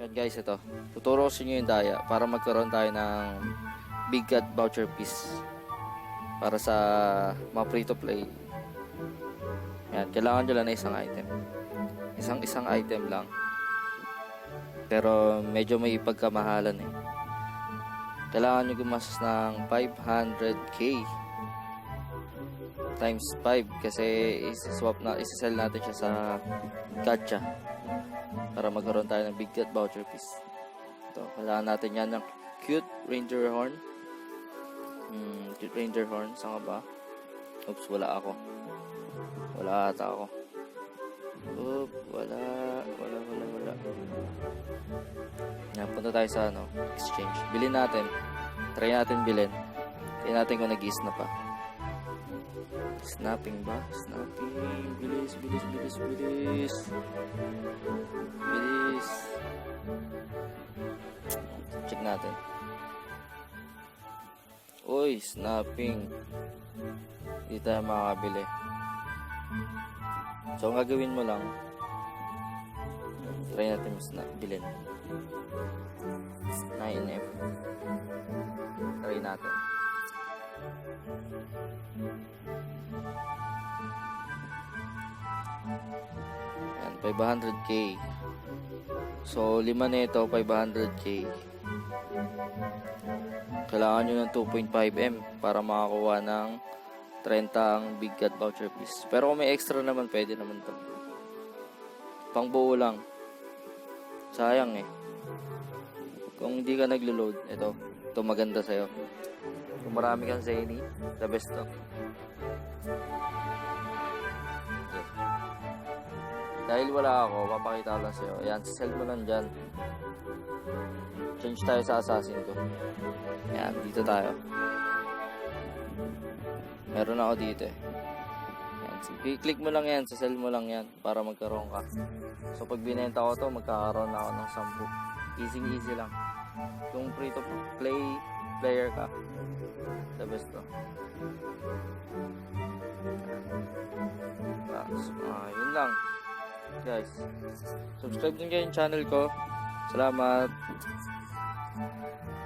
Yan guys, ito. Tuturo ko sa inyo yung daya para magkaroon tayo ng Big Cat voucher piece. Para sa mga free to play. Yan, kailangan nyo lang na isang item. Isang isang item lang. Pero medyo may pagkamahalan eh. Kailangan nyo gumastos ng 500k times 5 kasi isi-swap na isi-sell natin siya sa gacha para magkaroon tayo ng big cat voucher piece. Ito, kailangan natin yan ng cute ranger horn. Hmm, cute ranger horn. Saan ka ba? Oops, wala ako. Wala ata ako. Oop, wala. Wala, wala, wala. Yan, punta tayo sa ano, exchange. Bilhin natin. Try natin bilhin. Try natin kung nag-i-snap pa. Snapping ba? Snapping. Bilis, bilis, bilis. Bilis. Natin. Uy, snapping. Hindi tayo makakabili. So, ang gagawin mo lang, try natin mas na bilhin. 9F. Try natin. Yan, 500k. So, lima na ito, 500k. Kailangan nyo ng 2.5M para makakuha ng 30 ang Big Cat voucher piece. Pero kung may extra naman, pwede naman to. Pang buo lang. Sayang eh. Kung hindi ka naglo-load, ito. Ito maganda sa'yo. Kung marami kang Zany, the best to. Dahil wala ako, papakita lang sa'yo. Ayan, sell mo lang dyan. Change tayo sa assassin ko. Ayan, dito tayo. Meron ako dito eh. Ayan, so, click mo lang yan, sa sell mo lang yan para magkaroon ka. So pag binenta ko to, magkakaroon ako ng 10. Easy easy lang. Kung free to play player ka, the best to. Tapos, ah, yun lang. Guys, subscribe din kayo yung channel ko. Salamat. Thank you.